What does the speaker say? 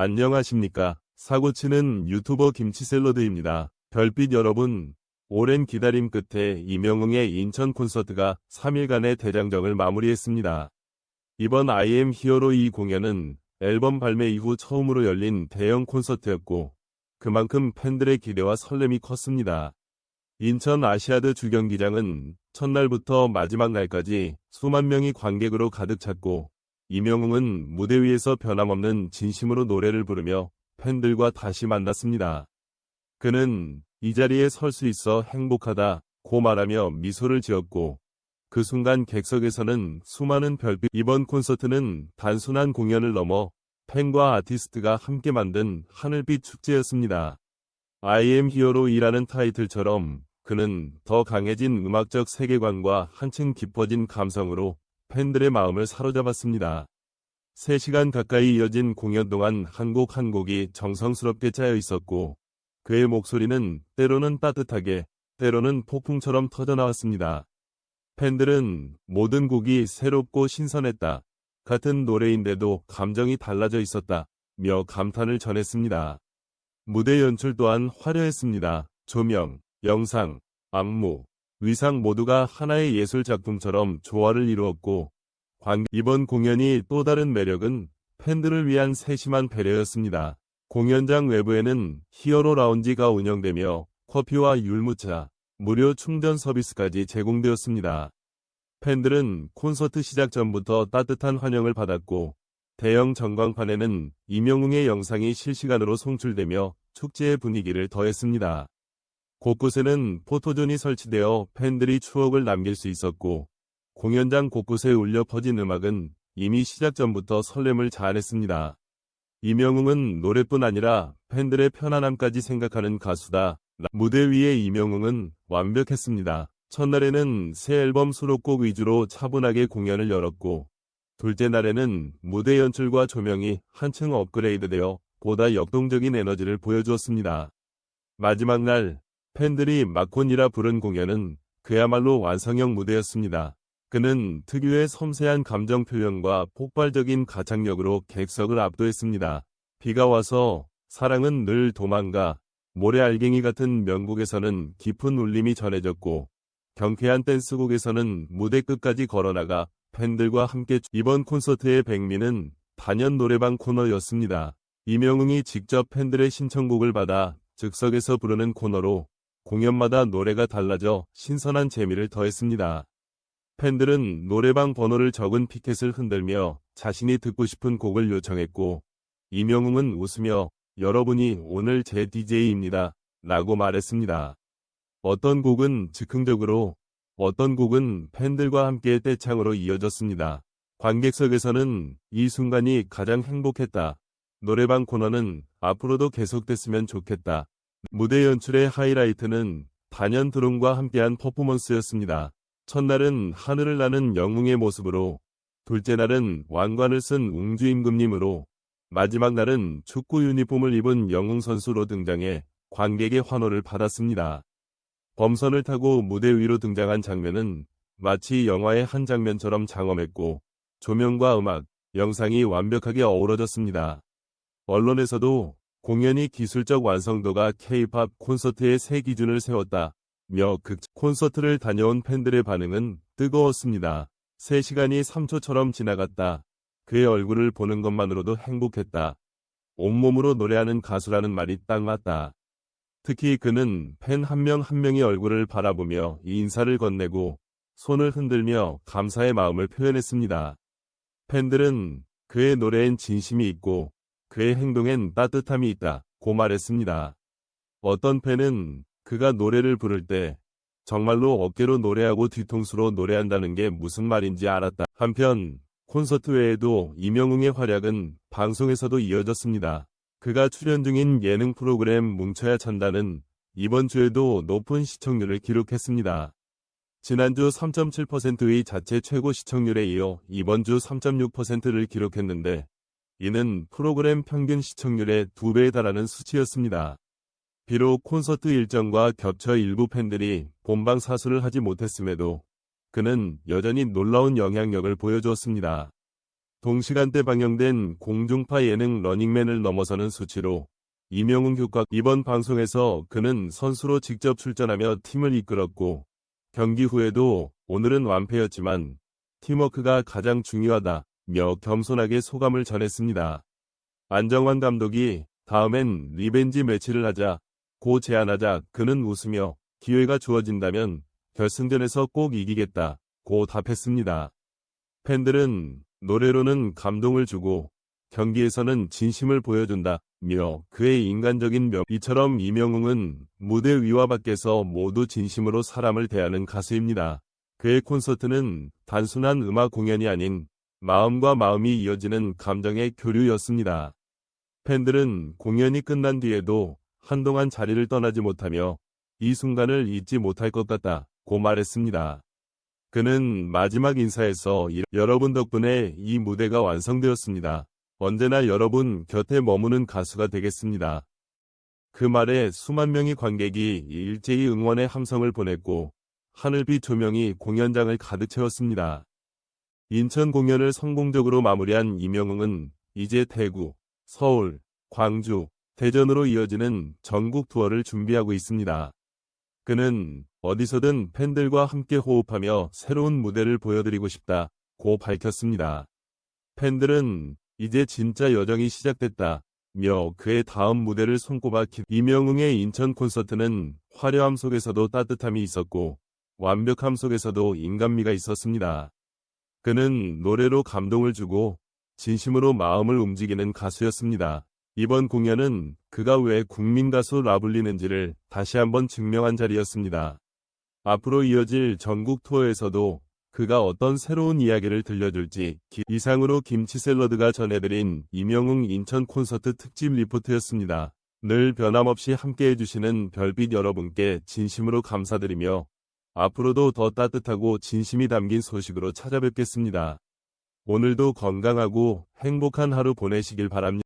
안녕하십니까. 사고치는 유튜버 김치샐러드입니다. 별빛 여러분, 오랜 기다림 끝에 이명웅의 인천 콘서트가 3일간의 대장정을 마무리했습니다. 이번 I am 히어로 이 공연은 앨범 발매 이후 처음으로 열린 대형 콘서트였고, 그만큼 팬들의 기대와 설렘이 컸습니다. 인천 아시아드 주경기장은 첫날부터 마지막 날까지 수만 명이 관객으로 가득 찼고, 이명웅은 무대 위에서 변함없는 진심으로 노래를 부르며 팬들과 다시 만났습니다. 그는 이 자리에 설 수 있어 행복하다 고 말하며 미소를 지었고 그 순간 객석에서는 수많은 별빛 이번 콘서트는 단순한 공연을 넘어 팬과 아티스트가 함께 만든 하늘빛 축제였습니다. I am hero이라는 타이틀처럼 그는 더 강해진 음악적 세계관과 한층 깊어진 감성으로 팬들의 마음을 사로잡았습니다. 3시간 가까이 이어진 공연 동안 한 곡 한 곡이 정성스럽게 짜여 있었고 그의 목소리는 때로는 따뜻하게 때로는 폭풍처럼 터져나왔습니다. 팬들은 모든 곡이 새롭고 신선했다. 같은 노래인데도 감정이 달라져 있었다. 며 감탄을 전했습니다. 무대 연출 또한 화려했습니다. 조명, 영상, 안무, 의상 모두가 하나의 예술 작품처럼 조화를 이루었고 관... 이번 공연이 또 다른 매력은 팬들을 위한 세심한 배려였습니다. 공연장 외부에는 히어로 라운지가 운영되며 커피와 율무차, 무료 충전 서비스까지 제공되었습니다. 팬들은 콘서트 시작 전부터 따뜻한 환영을 받았고 대형 전광판에는 이명웅의 영상이 실시간으로 송출되며 축제의 분위기를 더했습니다. 곳곳에는 포토존이 설치되어 팬들이 추억을 남길 수 있었고 공연장 곳곳에 울려 퍼진 음악은 이미 시작 전부터 설렘을 자아냈습니다. 이명웅은 노래뿐 아니라 팬들의 편안함까지 생각하는 가수다. 무대 위의 이명웅은 완벽했습니다. 첫날에는 새 앨범 수록곡 위주로 차분하게 공연을 열었고 둘째 날에는 무대 연출과 조명이 한층 업그레이드되어 보다 역동적인 에너지를 보여주었습니다. 마지막 날 팬들이 마콘이라 부른 공연은 그야말로 완성형 무대였습니다. 그는 특유의 섬세한 감정 표현과 폭발적인 가창력으로 객석을 압도했습니다. 비가 와서 사랑은 늘 도망가 모래 알갱이 같은 명곡에서는 깊은 울림이 전해졌고 경쾌한 댄스곡에서는 무대 끝까지 걸어나가 팬들과 함께 이번 콘서트의 백미는 단연 노래방 코너였습니다. 이명웅이 직접 팬들의 신청곡을 받아 즉석에서 부르는 코너로 공연마다 노래가 달라져 신선한 재미를 더했습니다. 팬들은 노래방 번호를 적은 피켓을 흔들며 자신이 듣고 싶은 곡을 요청했고 이명웅은 웃으며 여러분이 오늘 제 DJ입니다. 라고 말했습니다. 어떤 곡은 즉흥적으로 어떤 곡은 팬들과 함께 떼창으로 이어졌습니다. 관객석에서는 이 순간이 가장 행복했다. 노래방 코너는 앞으로도 계속됐으면 좋겠다. 무대 연출의 하이라이트는 단연 드론과 함께한 퍼포먼스였습니다. 첫날은 하늘을 나는 영웅의 모습으로, 둘째 날은 왕관을 쓴 웅주임금님으로, 마지막 날은 축구 유니폼을 입은 영웅 선수로 등장해 관객의 환호를 받았습니다. 범선을 타고 무대 위로 등장한 장면은 마치 영화의 한 장면처럼 장엄했고 조명과 음악, 영상이 완벽하게 어우러졌습니다. 언론에서도 공연이 기술적 완성도가 K-팝 콘서트의 새 기준을 세웠다. 며 극 콘서트를 다녀온 팬들의 반응은 뜨거웠습니다. 3시간이 3초처럼 지나갔다. 그의 얼굴을 보는 것만으로도 행복했다. 온몸으로 노래하는 가수라는 말이 딱 맞다. 특히 그는 팬 한 명한 명의 얼굴을 바라보며 인사를 건네고 손을 흔들며 감사의 마음을 표현했습니다. 팬들은 그의 노래엔 진심이 있고 그의 행동엔 따뜻함이 있다. 고 말했습니다. 어떤 팬은 그가 노래를 부를 때 정말로 어깨로 노래하고 뒤통수로 노래한다는 게 무슨 말인지 알았다. 한편 콘서트 외에도 이명웅의 활약은 방송에서도 이어졌습니다. 그가 출연 중인 예능 프로그램 뭉쳐야 찬다는 이번 주에도 높은 시청률을 기록했습니다. 지난주 3.7%의 자체 최고 시청률에 이어 이번 주 3.6%를 기록했는데 이는 프로그램 평균 시청률의 2배에 달하는 수치였습니다. 비록 콘서트 일정과 겹쳐 일부 팬들이 본방 사수를 하지 못했음에도 그는 여전히 놀라운 영향력을 보여주었습니다. 동시간대 방영된 공중파 예능 러닝맨을 넘어서는 수치로 이명웅 효과 이번 방송에서 그는 선수로 직접 출전하며 팀을 이끌었고 경기 후에도 오늘은 완패였지만 팀워크가 가장 중요하다 며 겸손하게 소감을 전했습니다. 안정환 감독이 다음엔 리벤지 매치를 하자 고 제안하자 그는 웃으며 기회가 주어진다면 결승전에서 꼭 이기겠다 고 답했습니다. 팬들은 노래로는 감동을 주고 경기에서는 진심을 보여준다 며 그의 인간적인 면 이처럼 이명웅은 무대 위와 밖에서 모두 진심으로 사람을 대하는 가수입니다. 그의 콘서트는 단순한 음악 공연이 아닌 마음과 마음이 이어지는 감정의 교류였습니다. 팬들은 공연이 끝난 뒤에도 한동안 자리를 떠나지 못하며 이 순간을 잊지 못할 것 같다고 말했습니다. 그는 마지막 인사에서 이- 여러분 덕분에 이 무대가 완성되었습니다. 언제나 여러분 곁에 머무는 가수가 되겠습니다. 그 말에 수만 명의 관객이 일제히 응원의 함성을 보냈고 하늘빛 조명이 공연장을 가득 채웠습니다. 인천 공연을 성공적으로 마무리한 이명웅은 이제 대구, 서울, 광주, 대전으로 이어지는 전국 투어를 준비하고 있습니다. 그는 어디서든 팬들과 함께 호흡하며 새로운 무대를 보여드리고 싶다 고 밝혔습니다. 팬들은 이제 진짜 여정이 시작됐다 며 그의 다음 무대를 손꼽아 기... 이명웅의 인천 콘서트는 화려함 속에서도 따뜻함이 있었고 완벽함 속에서도 인간미가 있었습니다. 그는 노래로 감동을 주고 진심으로 마음을 움직이는 가수였습니다. 이번 공연은 그가 왜 국민 가수라 불리는지를 다시 한번 증명한 자리였습니다. 앞으로 이어질 전국 투어에서도 그가 어떤 새로운 이야기를 들려줄지 기- 이상으로 김치 샐러드가 전해드린 이명웅 인천 콘서트 특집 리포트였습니다. 늘 변함없이 함께 해 주시는 별빛 여러분께 진심으로 감사드리며 앞으로도 더 따뜻하고 진심이 담긴 소식으로 찾아뵙겠습니다. 오늘도 건강하고 행복한 하루 보내시길 바랍니다.